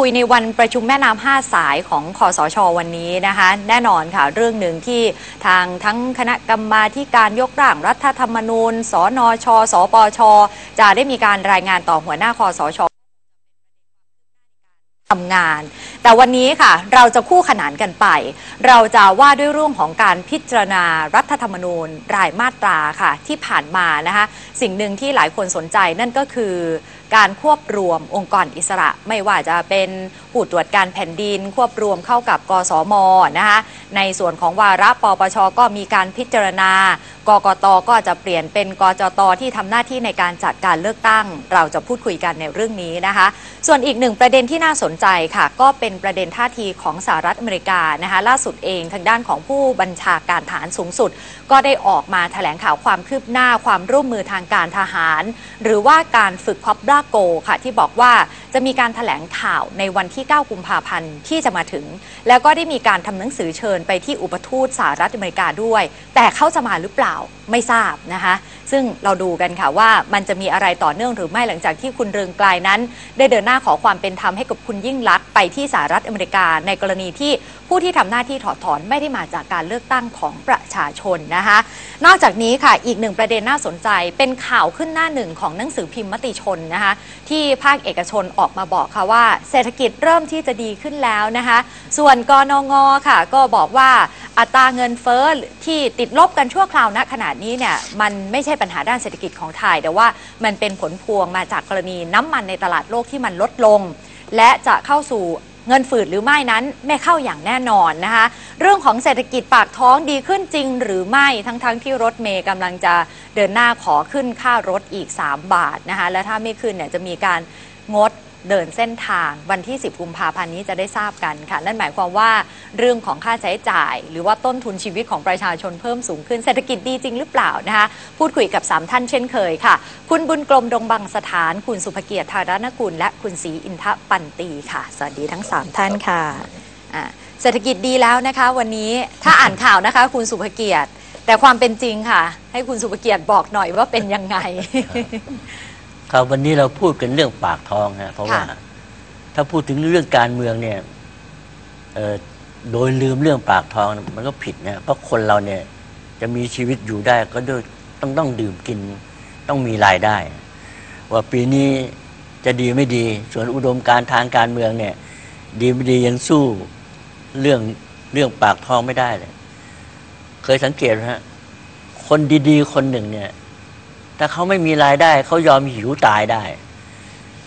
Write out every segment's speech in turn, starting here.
คุยในวันประชุมแม่น้ำห้าสายของคอสชวันนี้นะคะ แน่นอนค่ะ เรื่องหนึ่งที่ทางทั้งคณะกรรมาการยกร่างรัฐธรรมนูญ สนช สปช จะได้มีการรายงานต่อหัวหน้าคอสชทำงาน แต่วันนี้ค่ะ เราจะคู่ขนานกันไป เราจะว่าด้วยเรื่องของการพิจารณารัฐธรรมนูญรายมาตราค่ะ ที่ผ่านมานะคะ สิ่งหนึ่งที่หลายคนสนใจนั่นก็คือ การควบรวมองค์กรอิสระไม่ว่าจะเป็นผู้ตรวจการแผ่นดินควบรวมเข้ากับกสมนะคะในส่วนของวาระปปชก็มีการพิจารณา กกตก็จะเปลี่ยนเป็นกจตที่ทำหน้าที่ในการจัดการเลือกตั้ง เราจะพูดคุยกันในเรื่องนี้นะคะ ส่วนอีกหนึ่งประเด็นที่น่าสนใจค่ะ ก็เป็นประเด็นท่าทีของสหรัฐอเมริกานะคะล่าสุดเองทางด้านของผู้บัญชาการฐานสูงสุด ก็ได้ออกมาแถลงข่าวความคืบหน้าความร่วมมือทางการทหาร หรือว่าการฝึกคอบราโกค่ะที่บอกว่าจะมีการถแถลงข่าวในวันที่ 9 กุมภาพันธ์ที่จะมาถึง แล้วก็ได้มีการทำหนังสือเชิญไปที่อุปทูตสหรัฐอเมริกาด้วย แต่เขาจะมาหรือเปล่าไม่ทราบนะคะ ซึ่งเราดูกันค่ะว่ามันจะมีอะไรต่อเนื่องหรือไม่หลังจากที่คุณเรืองไกลนั้น ได้เดินหน้าขอความเป็นธรรมให้กับคุณยิ่งลักษณ์ไปที่สหรัฐอเมริกา ในกรณีที่ผู้ที่ทำหน้าที่ถอดถอนไม่ได้มาจากการเลือกตั้งของประชาชนนะคะนอกจากนี้ค่ะอีกหนึ่งประเด็นน่าสนใจเป็นข่าวขึ้นหน้าหนึ่งของหนังสือพิมพ์มติชนนะคะที่ภาคเอกชนออกมาบอกค่ะว่า เศรษฐกิจเริ่มที่จะดีขึ้นแล้วนะคะส่วนกนงค่ะ ก็บอกว่า อัตราเงินเฟ้อที่ติดลบกันชั่วคราวณขณะนี้เนี่ยมันไม่ใช่ปัญหาด้านเศรษฐกิจของไทย แต่ว่ามันเป็นผลพวงมาจากกรณีน้ำมันในตลาดโลกที่มันลดลง และจะเข้าสู่เงินฝืดหรือไม่นั้นไม่เข้าอย่างแน่นอนนะคะ เรื่องของเศรษฐกิจปากท้องดีขึ้นจริงหรือไม่ทั้งๆทที่รถเมย์กำลังจะเดินหน้าขอขึ้นค่ารถอีก 3 บาทนะคะและถ้าไม่ขึ้นเนี่ยจะมีการงด เดินเส้นทางวันที่ 10 กุมภาพันธ์นี้จะได้ทราบกันค่ะ นั่นหมายความว่าเรื่องของค่าใช้จ่าย หรือว่าต้นทุนชีวิตของประชาชนเพิ่มสูงขึ้นเศรษฐกิจดีจริงหรือเปล่านะคะ พูดคุยกับ 3 ท่านเช่นเคยค่ะ คุณบุญกลมดงบังสถาน คุณสุภเกียรติธารณกุลและคุณศรีอินทปันตีค่ะ สวัสดีทั้ง 3 ท่านค่ะเศรษฐกิจดีแล้วนะคะ วันนี้ถ้าอ่านข่าวนะคะ คุณสุภเกียรติ แต่ความเป็นจริงค่ะ ให้คุณสุภเกียรติบอกหน่อยว่าเป็นยังไง ครับวันนี้เราพูดกันเรื่องปากท้องฮะเพราะว่าค่ะถ้าพูดถึงเรื่องการเมืองเนี่ยเอ่อโดยลืมเรื่องปากท้องมันก็ผิดนะเพราะคนเราเนี่ยจะมีชีวิตอยู่ได้ก็ด้วยต้องต้องดื่มกินต้องมีรายได้ ว่าปีนี้จะดีไม่ดี ส่วนอุดมการณ์ทางการเมืองเนี่ย ดีไม่ดียังสู้เรื่องเรื่องปากท้องไม่ได้เลย เคยสังเกตไหมฮะคนดีๆ คนหนึ่งเนี่ย ถ้าเขาไม่มีรายได้เขายอมหิวตายได้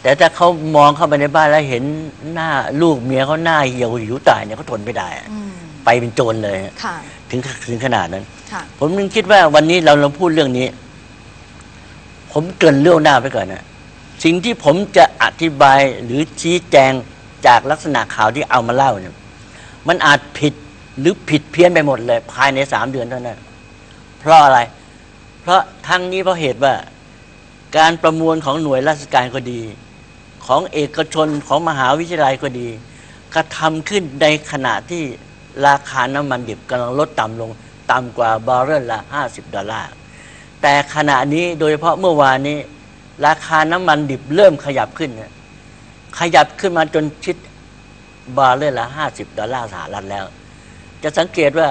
แต่ถ้าเขามองเข้าไปในบ้านแล้วเห็นหน้าลูกเมียเขาหน้าเหี่ยวหิวตายเนี่ยเขาทนไม่ได้อะอืมไปเป็นโจรเลยฮะค่ะถึงถึงขนาดนั้นค่ะผมนึงคิดว่าวันนี้เราเราพูดเรื่องนี้ ผมเกรินเรื่องหน้าไปก่อนนะสิ่งที่ผมจะอธิบายหรือชี้แจงจากลักษณะข่าวที่เอามาเล่าเนี่ยมันอาจผิดหรือผิดเพี้ยนไปหมดเลย ภายในสามเดือนเท่านั้นเพราะอะไร เพราะทั้งนี้เพราะเหตุว่าการประมวลของหน่วยราชการก็ดี ของเอกชนของมหาวิทยาลัยก็ดีกระทำขึ้นในขณะที่ราคาน้ำมันดิบกำลังลดต่ำลงต่ำกว่าบาร์เรลละ 50 ดอลลาร์ แต่ขณะนี้โดยเฉพาะเมื่อวานนี้ ราคาน้ำมันดิบเริ่มขยับขึ้นนะขยับขึ้นมาจนชิดบาร์เรลละ 50 ดอลลาร์สหรัฐแล้ว จะสังเกตว่า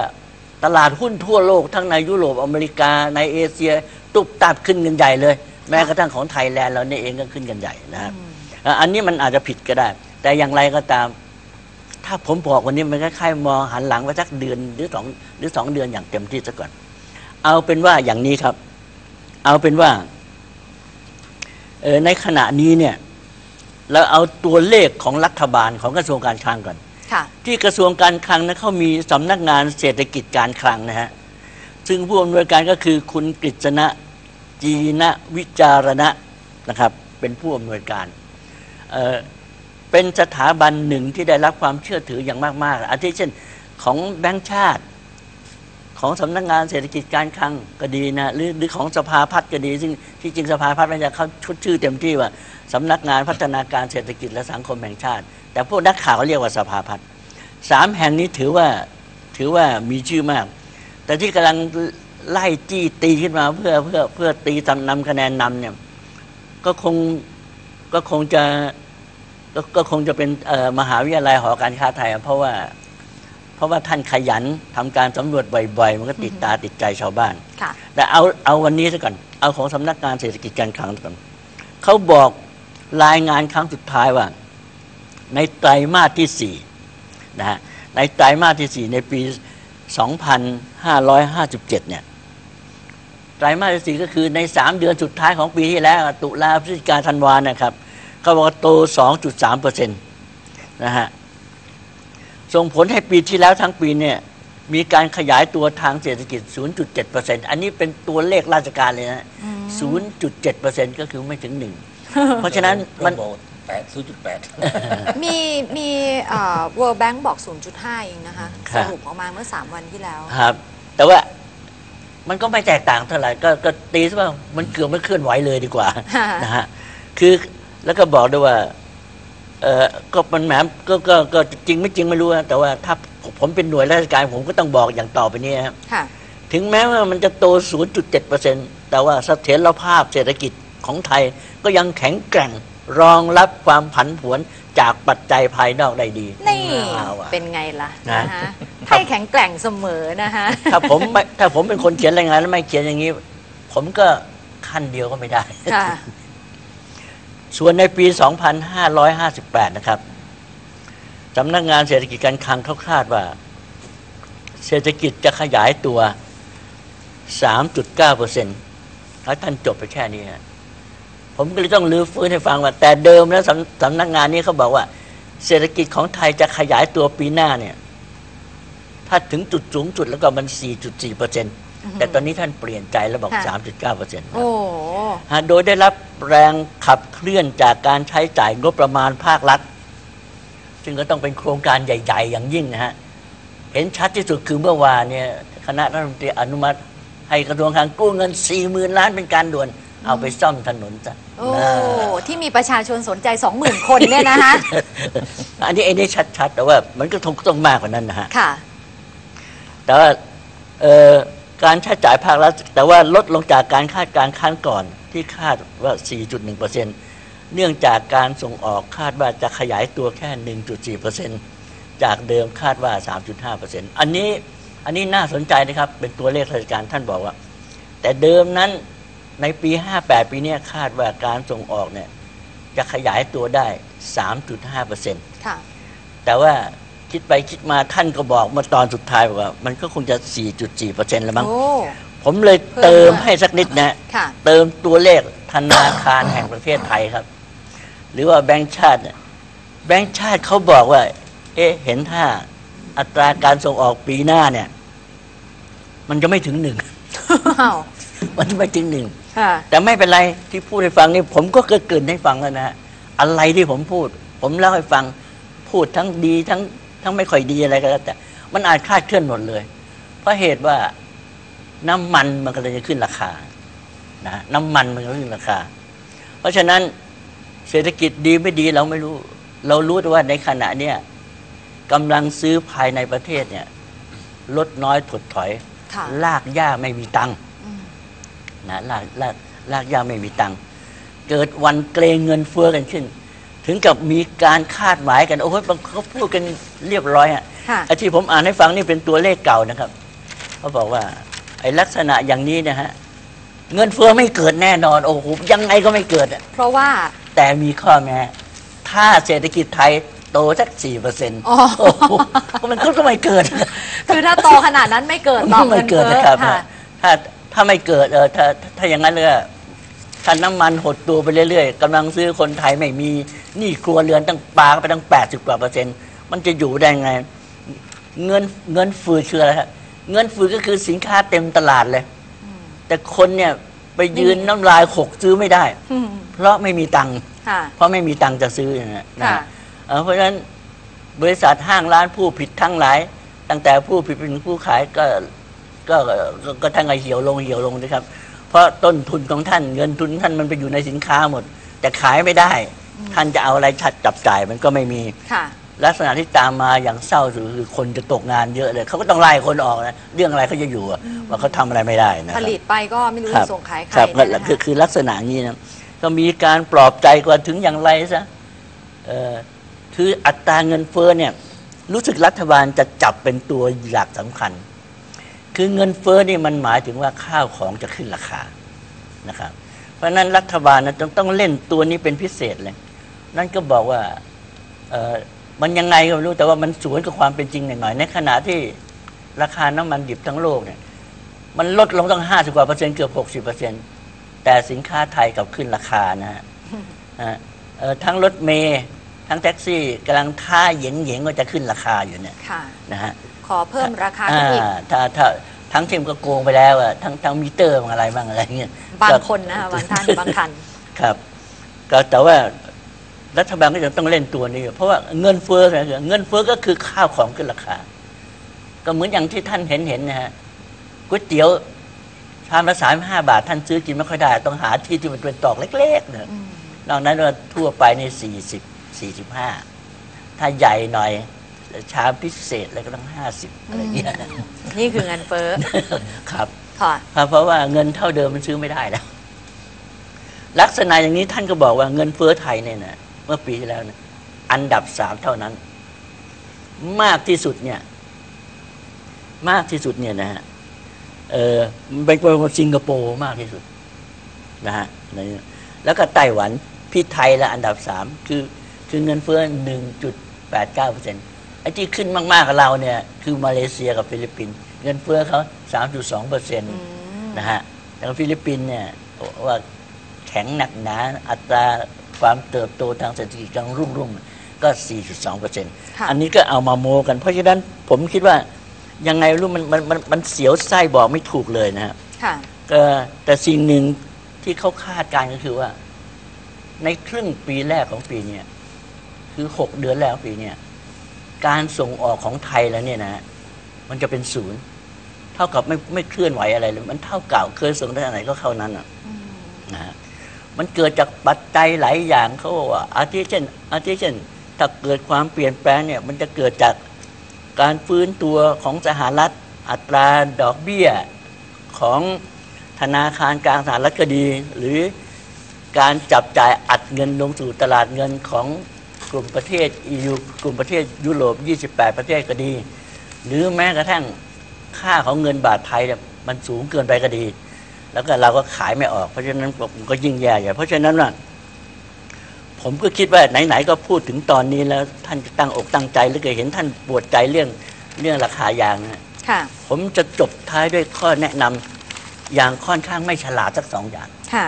ตลาดหุ้นทั่วโลกทั้งในยุโรปอเมริกาในเอเชีย ตุบตับขึ้นกันใหญ่เลย แม้กระทั่งของไทยแลนด์เราเนี่ยเองก็ขึ้นกันใหญ่นะครับอะอันนี้มันอาจจะผิดก็ได้ แต่อย่างไรก็ตาม ถ้าผมบอกวันนี้มันคล้ายๆมองหันหลังไปสักเดือนหรือสองหรือสองเดือนอย่างเต็มที่ซะก่อน เอาเป็นว่าอย่างนี้ครับ เอาเป็นว่าเออในขณะนี้เนี่ยเราเอาตัวเลขของรัฐบาลของกระทรวงการคลังก่อน ค่ะ ที่กระทรวงการคลังนะเขามีสำนักงานเศรษฐกิจการคลังนะฮะซึ่งผู้อำนวยการก็คือคุณกฤษณะจีนะวิจารณะนะครับ เป็นผู้อำนวยการเอ่อเป็นสถาบันหนึ่งที่ได้รับความเชื่อถืออย่างมากๆอาทิเช่นของแบงก์ชาติ ของสำนักงานเศรษฐกิจการคลังก็ดีนะหรือหรือของสภาพัฒน์ก็ดี ซึ่งที่จริงสภาพัฒน์มันจะเขาชุดชื่อเต็มที่ว่าสำนักงานพัฒนาการเศรษฐกิจและสังคมแห่งชาติ แต่พวกนักข่าวเขาเรียกว่าสภาพัฒน์สามแห่งนี้ถือว่าถือว่ามีชื่อมาก แต่ที่กำลังไล่จี้ตีขึ้นมาเพื่อเพื่อเพื่อตีทำนำคะแนนนำเนี่ยก็คงก็คงจะก็คงจะเป็นมหาวิทยาลัยหอการค้าไทย เพราะว่า เพราะว่าท่านขยันทำการสำรวจบ่อยๆ มันก็ติดตาติดใจชาวบ้านค่ะแต่เอาเอาวันนี้ซะก่อน เอาของสำนักงานเศรษฐกิจการคลังซะก่อนเขาบอกรายงานครั้งสุดท้ายว่า ในไตรมาสที่สี่นะฮะในไตรมาสที่สี่ในปี 2557 เนี่ยไตรมาสที่สี่ก็คือในสามเดือนสุดท้ายของปีที่แล้ว ตุลาพฤศจิกาธันวานะครับเขาบอกว่าโต 2.3เปอร์เซ็นต์นะฮะ ส่งผลให้ปีที่แล้วทั้งปีเนี่ยมีการขยายตัวทางเศรษฐกิจ 0.7%อันนี้เป็นตัวเลขราชการเลยนะ 0.7%ก็คือไม่ถึงหนึ่ง เพราะฉะนั้นมันแปดศูนย์จุดแปดมีมีเอ่อ World Bank บอก 0.5 เองนะคะครัสบรุปออกมาเมื่อ 3 วันที่แล้ว ครับ แต่ว่ามันก็ไม่แตกต่างเท่าไหร่ ก็ก็ตีซะว่ามันเกือบไม่เคลื่อนไหวเลยดีกว่าค่ะนะฮะ คือแล้วก็บอกด้วยว่า เออก็มันแหมก็ก็ก็จริงไม่จริงไม่รู้นะแต่ว่าถ้าผมเป็นหน่วยราชการผมก็ต้องบอกอย่างต่อไปนี้นะครับค่ะ ถึงแม้ว่ามันจะโต 0.7%แต่ว่าเสถียรภาพเศรษฐกิจของไทยก็ยังแข็งแกร่งรองรับความผันผวนจากปัจจัยภายนอกได้ดีนี่ เอาอะ เป็นไงล่ะนะ นะคะไทยแข็งแกร่งเสมอนะคะถ้าผมไม่ถ้าผมเป็นคนเขียนรายงานแล้วไม่เขียนอย่างนี้ ผมก็ขั้นเดียวก็ไม่ได้ ค่ะ ส่วนในปี 2558 นะครับสำนักงานเศรษฐกิจการคลังเขาคาดว่า เศรษฐกิจจะขยายตัว 3.9เปอร์เซ็นต์แล้วท่านจบไปแค่นี้ฮะผมก็เลยต้องลื้อฟื้นให้ฟังว่า แต่เดิมแล้วสำสำนักงานนี้เขาบอกว่า เศรษฐกิจของไทยจะขยายตัวปีหน้าเนี่ย ถ้าถึงจุดสูงสุดแล้วก็มัน 4.4เปอร์เซ็นต์แต่ตอนนี้ท่านเปลี่ยนใจแล้วบอกค่ะ3.9เปอร์เซ็นต์โอ้ฮะโดยได้รับ แรงขับเคลื่อนจากการใช้จ่ายงบประมาณภาครัฐ ซึ่งก็ต้องเป็นโครงการใหญ่ ๆ อย่างยิ่งนะฮะ เห็นชัดที่สุดคือเมื่อวานเนี่ยคณะรัฐมนตรีอนุมัติ ให้กระทรวงคลังกู้เงิน4 0,000ล้านเป็นการด่วนเอาไปซ่อมถนนจ้ะโอ้นะที่มีประชาชนสนใจ 20,000 คนเนี่ยนะคะอันนี้ไอ้นี่ชัดๆ แต่ว่ามันก็ต้องต้องมากกว่านั้นนะฮะ ค่ะ แต่ว่าเอ่อการใช้จ่ายภาครัฐแต่ว่าลดลงจากการคาดการณ์ครั้งก่อน ที่คาดว่า 4.1%เนื่องจากการส่งออกคาดว่าจะขยายตัวแค่ 1.4%จากเดิมคาดว่า 3.5%อันนี้อันนี้น่าสนใจนะครับ เป็นตัวเลขราชการท่านบอกว่า แต่เดิมนั้นในปี 58 ปีเนี้ยคาดว่าการส่งออกเนี่ยจะขยายตัวได้ 3.5%ค่ะแต่ว่าคิดไปคิดมาท่านก็บอกเมื่อตอนสุดท้ายบอกว่า มันก็คงจะ 4.4%แล้วมั้งโอ้ ผมเลยเพิ่มเติมมาให้สักนิดนะ ค่ะ เติมตัวเลขธนาคารแห่งประเทศไทยครับ หรือว่าแบงก์ชาติเนี่ยแบงก์ชาติเขาบอกว่า เอ๊ะ เห็นถ้าอัตราการส่งออกปีหน้าเนี่ย มันจะไม่ถึงหนึ่ง อ้าวมันจะไม่ถึงหนึ่ง ค่ะ แต่ไม่เป็นไรที่พูดให้ฟังนี่ผมก็เกิดเกินให้ฟังแล้วนะฮะอะไรที่ผมพูด ผมเล่าให้ฟัง พูดทั้งดีทั้งทั้งไม่ค่อยดีอะไรก็แล้วแต่ มันอาจคลาดเคลื่อนหมดเลย เพราะเหตุว่า น้ำมันมันก็เลยจะขึ้นราคานะน้ำมันมันก็ขึ้นราคา เพราะฉะนั้นเศรษฐกิจดีไม่ดีเราไม่รู้ เรารู้แต่ว่าในขณะเนี้ยกำลังซื้อภายในประเทศเนี่ยลดน้อยถดถอยค่ะลากย่าไม่มีตังค์อืมนะลากลากลากยาไม่มีตังค์เกิดวันเกรงเงินเฟ้อกันขึ้น ถึงกับมีการคาดหมายกัน โอ้ยบางเขาพูดกันเรียบร้อยอะค่ะไอ้ที่ผมอ่านให้ฟังนี่เป็นตัวเลขเก่านะครับ เขาบอกว่า ไอ้ลักษณะอย่างนี้เนะฮะเงินเฟ้อไม่เกิดแน่นอนโอ้โหยังไงก็ไม่เกิดอะเพราะว่า แต่มีข้อแม้ถ้าเศรษฐกิจไทยโตสักสี่เปอร์เซ็นต์อ๋อ มันก็ไม่เกิด คือถ้าโตขนาดนั้นไม่เกิดหรอกไม่เกิดงินะครับฟ้อค่ะถ้าถ้าไม่เกิดเออถ้าถ้าอย่างนั้นเลยถ้าน้ำมันหดตัวไปเรื่อยๆกำลังซื้อคนไทยไม่มีหนี้ครัวเรือนตั้งปาไปตั้งแปดสิบกว่าเปอร์เซ็นต์ มันจะอยู่ได้ไง เงินเงินฝืดคืออะไรครับ เงินฝืดก็คือสินค้าเต็มตลาดเลย แต่คนเนี่ยไปยืนน้ำลายหกซื้อไม่ได้อืมเพราะไม่มีตังค์ค่ะเพราะไม่มีตังค์จะซื้อนะฮะนะค่ะฮะเอ่อเพราะฉะนั้นบริษัทห้างร้านผู้ผิดทั้งหลาย ตั้งแต่ผู้ผิดเป็นผู้ขายก็ก็ก็ก็ทั้งไอเหี่ยวลงเหี่ยวลงนะครับ เพราะต้นทุนของท่านเงินทุนท่านมันไปอยู่ในสินค้าหมด แต่ขายไม่ได้ ท่านจะเอาอะไรชัดจับจ่ายมันก็ไม่มีค่ะ ลักษณะที่ตามมาอย่างเศร้าสุดคือคนจะตกงานเยอะเลยเขาก็ต้องไล่คนออกนะเรื่องอะไรเขาจะอยู่อะว่าเขาทำอะไรไม่ได้นะคผรับ ลิตไปก็ไม่รู้ครัจะบส่งขายใครครับเนี่ยนะคือคะ คือลักษณะนี้นะก็มีการปลอบใจกว่าถึงอย่างไรซะเอ่อคืออัตราเงินเฟ้อเนี่ย รู้สึกรัฐบาลจะจับเป็นตัวหลักสำคัญ คือเงินเฟ้อนี่มันหมายถึงว่าข้าวของจะขึ้นราคานะครับ เพราะฉะนั้นรัฐบาลนะต้องต้องเล่นตัวนี้เป็นพิเศษเลย นั่นก็บอกว่าเอ่อ มันยังไงก็ไม่รู้แต่ว่ามันสวนกับความเป็นจริงหน่อยๆในขณะที่ราคาน้ำมันดิบทั้งโลกเนี่ย มันลดลงตั้งห้าสิบกว่าเปอร์เซ็นต์เกือบหกสิบเปอร์เซ็นต์แต่สินค้าไทยกลับขึ้นราคานะฮะนะฮะเอ่อทั้งรถเมย์ทั้งแท็กซี่กำลังท่าเหยงเหยงๆว่าจะขึ้นราคาอยู่เนี่ยค่ะนะฮะขอเพิ่มราคาขึ้นอีกอ่าถ้าถ้าทั้งทีมก็โกงไปแล้วอะทั้งทั้งมิเตอร์บางอะไรบ้างอะไรเงี้ยบางก็คนนะคะบางท่านบางท่านครับ ก็แต่ว่า รัฐบาลก็จะต้องเล่นตัวนี้ เพราะว่าเงินเฟ้อนะเงินเฟ้อก็คือข้าวของขึ้นราคา ก็เหมือนอย่างที่ท่านเห็นเห็นนะฮะก๋วยเตี๋ยวชามละสามห้าบาท ท่านซื้อกินไม่ค่อยได้ ต้องหาที่ที่มันเป็นตอกเล็กๆเนี่ยอืมนอกนั้นว่าทั่วไปในสี่สิบสี่สิบห้าถ้าใหญ่หน่อยชามพิเศษอะไรก็ต้องห้าสิบอะไรเงี้ยนี่คือเงินเฟ้อครับค่ะครับเพราะว่าเงินเท่าเดิมมันซื้อไม่ได้แล้วลักษณะอย่างนี้ท่านก็บอกว่าเงินเฟ้อไทยเนี่ยนะ เมื่อปีที่แล้วนะอันดับสามเท่านั้น มากที่สุดเนี่ย มากที่สุดเนี่ยนะฮะเออมันเป็นคนสิงคโปร์มากที่สุดนะฮะในแล้วก็ไต้หวันพี่ไทยละอันดับสามคือคือเงินเฟ้อหนึ่งจุดแปดเก้าเปอร์เซ็นต์ไอ้ที่ขึ้นมากๆกับเราเนี่ย คือมาเลเซียกับฟิลิปปินส์เงินเฟ้อเขาสามจุดสองเปอร์เซ็นต์อืมนะฮะแล้วฟิลิปปินส์เนี่ยว่าแข็งหนักหนาอัตรา ความเติบโตทางเศรษฐกิจกำลังรุ่งรุ่งก็ 4.2เปอร์เซ็นต์ค่ะอันนี้ก็เอามาโมกัน เพราะฉะนั้นผมคิดว่ายังไงรู้มันมันมันมันเสียวไส้บอกไม่ถูกเลยนะฮะค่ะก็แต่สิ่งหนึ่งที่เขาคาดการณ์ก็คือว่า ในครึ่งปีแรกของปีเนี้ยคือหกเดือนแรกของปีเนี้ยการส่งออกของไทยแล้วเนี่ยนะมันจะเป็นศูนย์ เท่ากับไม่ไม่เคลื่อนไหวอะไรเลย มันเท่าเก่าเคยส่งได้ไหนก็เข้านั้นอะอืมนะฮะ มันเกิดจากปัจจัยหลายอย่างเขาบอกว่าอาทิเช่นอาทิเช่น ถ้าเกิดความเปลี่ยนแปลงเนี่ยมันจะเกิดจากการฟื้นตัวของสหรัฐอัตราดอกเบี้ยของธนาคารกลางสหรัฐก็ดี หรือการจับจ่ายอัดเงินลงสู่ตลาดเงินของกลุ่มประเทศ EU กลุ่มประเทศยุโรป 28 ประเทศก็ดี หรือแม้กระทั่งค่าของเงินบาทไทยเนี่ยมันสูงเกินไปก็ดี แล้วก็เราก็ขายไม่ออก เพราะฉะนั้นผมก็ยิ่งแย่ใหญ่เพราะฉะนั้นว่าผมก็คิดว่าไหนๆก็พูดถึงตอนนี้แล้ว ท่านตั้งอกตั้งใจหรือเกิดเห็นท่านปวดใจเรื่องเรื่องราคายางนะค่ะผมจะจบท้ายด้วยข้อแนะนำอย่างค่อนข้างไม่ฉลาดสักสองอย่างค่ะ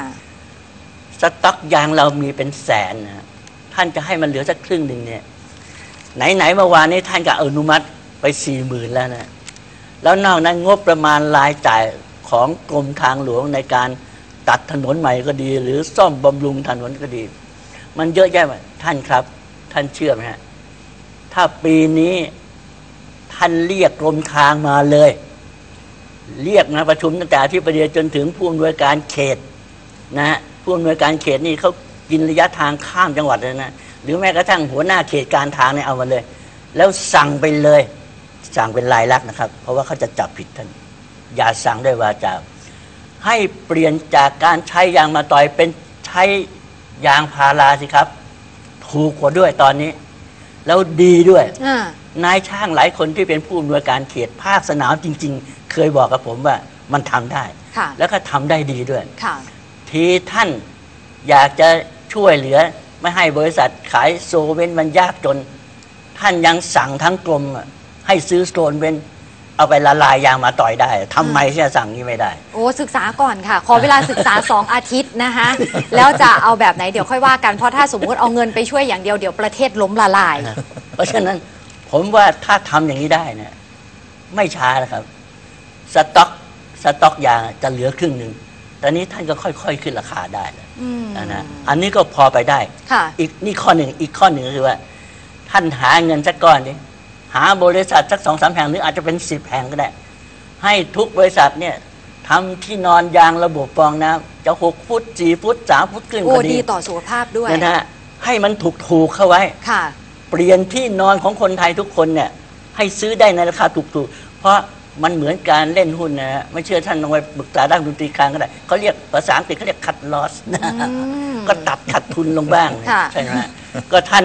สต็อกยางเรามีเป็นแสนนะฮะท่านจะให้มันเหลือสักครึ่งหนึ่งเนี่ย ไหนๆเมื่อวานนี้ท่านก็อนุมัติไปสี่หมื่นแล้วนะแล้วนอกนั้นงบประมาณรายจ่าย ของกรมทางหลวงในการตัดถนนใหม่ก็ดี หรือซ่อมบำรุงถนนก็ดี มันเยอะแยะไปท่านครับ ท่านเชื่อไหมฮะถ้าปีนี้ท่านเรียกกรมทางมาเลย เรียกนะประชุมตั้งแต่ที่ประเดียจนถึงผู้อำนวยการเขตนะฮะผู้อำนวยการเขตนี่เขากินระยะทางข้ามจังหวัดเลยนะหรือแม้กระทั่งหัวหน้าเขตการทางเนี่ยเอามาเลย แล้วสั่งไปเลย สั่งเป็นลายลักษณ์นะครับ เพราะว่าเขาจะจับผิดท่าน อย่าสั่งด้วยวาจาให้เปลี่ยนจากการใช้ยางมาต่อยเป็นใช้ยางพาราสิครับ ถูกกว่าด้วยตอนนี้ แล้วดีด้วยอ่านายช่างหลายคนที่เป็นผู้อำนวยการเขตภาคสนามจริง ๆ เคยบอกกับผมว่ามันทำได้ค่ะแล้วก็ทำได้ดีด้วยค่ะทีท่านอยากจะช่วยเหลือไม่ให้บริษัทขายโซเวนมันยากจน ท่านยังสั่งทั้งกรมอะให้ซื้อโซนเวน เอาไปละลายยางมาต่อยได้ทำไมที่จะสั่งนี้ไม่ได้ โอ้ศึกษาก่อนค่ะ ขอเวลาศึกษา 2 อาทิตย์นะคะแล้วจะเอาแบบไหนเดี๋ยวค่อยว่ากันเพราะถ้าสมมุติเอาเงินไปช่วยอย่างเดียวเดี๋ยวประเทศล้มละลายเพราะฉะนั้นผมว่าถ้าทำอย่างนี้ได้เนะไม่ช้านะครับ สต็อกสต็อกยางจะเหลือครึ่งหนึ่งตอนนี้ท่านก็ค่อยๆขึ้นราคาได้แล้วอืมนะนะอันนี้ก็พอไปได้ ค่ะ อีกนี่ข้อหนึ่งอีกข้อหนึ่งก็คือว่า ท่านหาเงินสักก้อนดิ หาบริษัทสักสองสามแห่งหรืออาจจะเป็นสิบแห่งก็ได้ ให้ทุกบริษัทเนี่ยทำที่นอนยางระบบฟองน้ำจะหกฟุตสี่ฟุตสามฟุตขึ้นโอ้ก็ดีดีต่อสุขภาพด้วยนะฮะให้มันถูกถูกๆเข้าไว้ค่ะ เปลี่ยนที่นอนของคนไทยทุกคนเนี่ยให้ซื้อได้ในราคาถูกๆ เพราะมันเหมือนการเล่นหุ้นนะฮะไม่เชื่อท่านลองไปปรึกษาด้านดนตรีคลางก็ได้เขาเรียกภาษาอังกฤษเขาเรียกคัดลอสนะอืมก็ตัดขาดทุนลงบ้างค่ะใช่ไหมฮะก็ท่าน